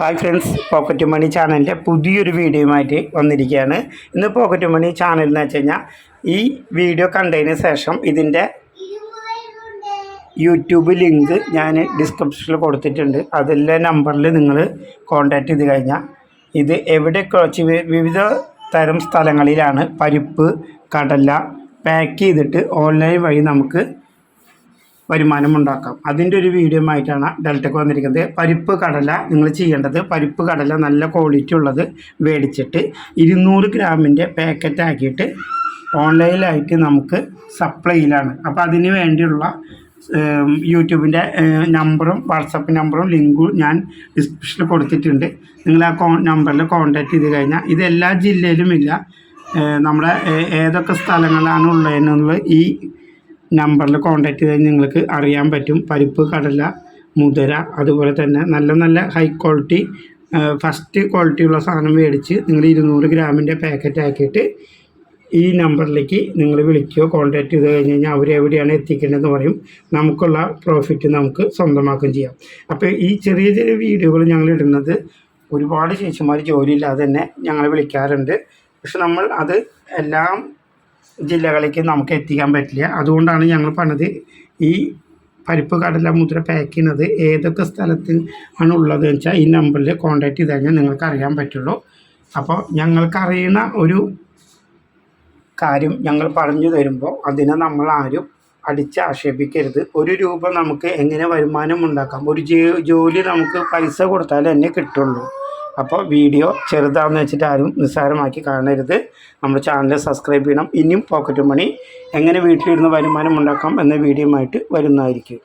Hi friends pocket money ചാനലിന്റെ പുതിയൊരു വീഡിയോയുമായിട്ട് വന്നിരിക്കുകയാണ്. ഇന്ന് പോക്കറ്റ് മണി ചാനൽ എന്ന് വെച്ച് കഴിഞ്ഞാൽ ഈ വീഡിയോ കണ്ടതിന് ശേഷം ഇതിന്റെ യൂട്യൂബ് ലിങ്ക് ഞാൻ ഡിസ്ക്രിപ്ഷനിൽ കൊടുത്തിട്ടുണ്ട്. അതിലെ നമ്പറിൽ നിങ്ങൾ കോൺടാക്റ്റ് ചെയ്ത് കഴിഞ്ഞാൽ ഇത് എവിടെയൊക്കെ വിവിധ തരം സ്ഥലങ്ങളിലാണ് പരിപ്പ് കടല പാക്ക് ചെയ്തിട്ട് ഓൺലൈൻ വഴി നമുക്ക് വരുമാനം ഉണ്ടാക്കാം അതിന്റെ ഒരു വീഡിയോ ആയിട്ടാണ് ഡെൽറ്റക്ക് വന്നിരിക്കുന്നത്. പരിപ്പ് കടല നിങ്ങൾ ചെയ്യേണ്ടത് പരിപ്പ് കടല നല്ല ക്വാളിറ്റി ഉള്ളത് മേടിച്ചിട്ട് ഇരുന്നൂറ് ഗ്രാമിന്റെ പാക്കറ്റ് ആക്കിയിട്ട് ഓൺലൈനിലായിട്ട് നമുക്ക് സപ്ലൈയിലാണ് അപ്പോൾ അതിന് വേണ്ടിയുള്ള യൂട്യൂബിന്റെ നമ്പറും വാട്സപ്പ് നമ്പറും ലിങ്കും ഞാൻ ഡിസ്ക്രിപ്ഷനിൽ കൊടുത്തിട്ടുണ്ട്. നിങ്ങൾ ആ കോ നമ്പറിൽ കോൺടാക്റ്റ് ചെയ്ത് കഴിഞ്ഞാൽ ഇത് എല്ലാ ജില്ലയിലുമില്ല ഇല്ല. നമ്മുടെ ഏതൊക്കെ സ്ഥലങ്ങളാണ് ഉള്ളതെന്നുള്ള ഈ നമ്പറിൽ കോൺടാക്ട് ചെയ്താൽ നിങ്ങൾക്ക് അറിയാൻ പറ്റും. പരിപ്പ് കടല മുതിര അതുപോലെ തന്നെ നല്ല നല്ല ഹൈ ക്വാളിറ്റി ഫസ്റ്റ് ക്വാളിറ്റി ഉള്ള സാധനം മേടിച്ച് നിങ്ങൾ ഇരുന്നൂറ് ഗ്രാമിന്റെ പാക്കറ്റ് ആക്കിയിട്ട് ഈ നമ്പറിലേക്ക് നിങ്ങൾ വിളിക്കുകയോ കോൺടാക്ട് ചെയ്ത് കഴിഞ്ഞ് കഴിഞ്ഞാൽ അവർ എവിടെയാണ് എത്തിക്കേണ്ടതെന്ന് പറയും. നമുക്കുള്ള പ്രോഫിറ്റ് നമുക്ക് സ്വന്തമാക്കുകയും ചെയ്യാം. അപ്പോൾ ഈ ചെറിയ ചെറിയ വീഡിയോകൾ ഞങ്ങൾ ഇടുന്നത് ഒരുപാട് ചേച്ചിമാർ ജോലിയില്ലാതെ തന്നെ ഞങ്ങളെ വിളിക്കാറുണ്ട്. പക്ഷെ നമ്മൾ അത് എല്ലാം ജില്ലകളിലേക്ക് നമുക്ക് എത്തിക്കാൻ പറ്റില്ല. അതുകൊണ്ടാണ് ഞങ്ങൾ പറഞ്ഞത് ഈ പരിപ്പ് കടല മുദ്ര പാക്ക് ചെയ്യുന്നത് ഏതൊക്കെ സ്ഥലത്തിൽ ആണ് ഉള്ളത് എന്ന് വെച്ചാൽ ഈ നമ്പറിൽ കോൺടാക്ട് ചെയ്ത് കഴിഞ്ഞാൽ നിങ്ങൾക്ക് അറിയാൻ പറ്റുള്ളൂ. അപ്പോൾ ഞങ്ങൾക്കറിയുന്ന ഒരു കാര്യം ഞങ്ങൾ പറഞ്ഞു തരുമ്പോൾ അതിനെ നമ്മൾ ആരും അടിച്ച് ആക്ഷേപിക്കരുത്. ഒരു രൂപ നമുക്ക് എങ്ങനെ വരുമാനം ഉണ്ടാക്കാം? ഒരു ജോലി നമുക്ക് പൈസ കൊടുത്താൽ തന്നെ കിട്ടുള്ളൂ. അപ്പോൾ വീഡിയോ ചെറുതാണെന്ന് വെച്ചിട്ട് ആരും നിസ്സാരമാക്കി കാണരുത്. നമ്മുടെ ചാനൽ സബ്സ്ക്രൈബ് ചെയ്യണം. ഇനിയും പോക്കറ്റ് മണി എങ്ങനെ വീട്ടിലിരുന്ന് വരുമാനം ഉണ്ടാക്കാം എന്ന വീഡിയോ ആയിട്ട് വരുന്നതായിരിക്കും.